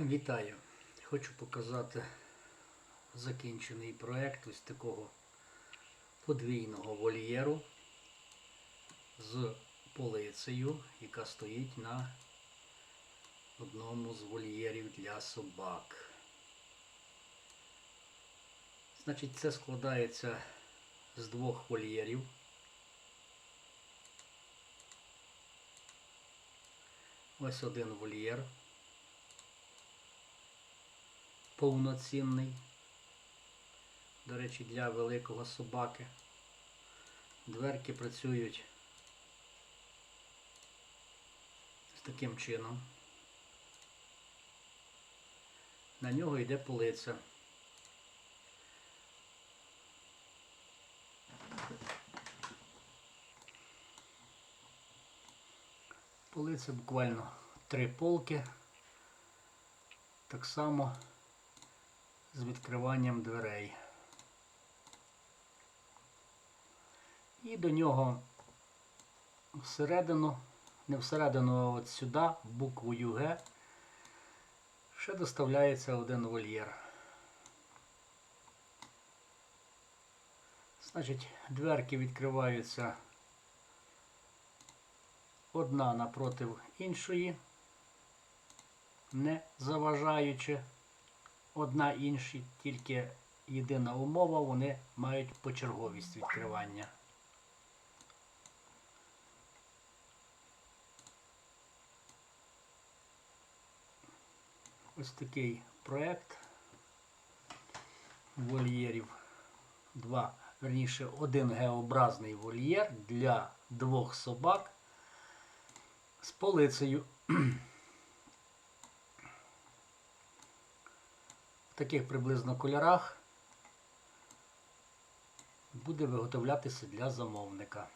Вітаю! Хочу показати закінчений проект ось такого подвійного вольєру з полицею, яка стоїть на одному з вольєрів для собак. Значить, це складається з двох вольєрів. Ось один вольєр. Повноцінний. До речі, для великого собаки. Дверки працюють з таким чином. На нього йде полиця. Полиця буквально три полки. Так само з відкриванням дверей. І до нього всередину, не всередину, а от сюди, в букву ЮГ, ще доставляється один вольєр. Значить, дверки відкриваються одна напротив іншої, не заважаючи одна іншій, тільки єдина умова, вони мають почерговість відкривання. Ось такий проект вольєрів. Два, верніше, один геобразний вольєр для двох собак з полицею. таких приблизно кольорах буде виготовлятися для замовника.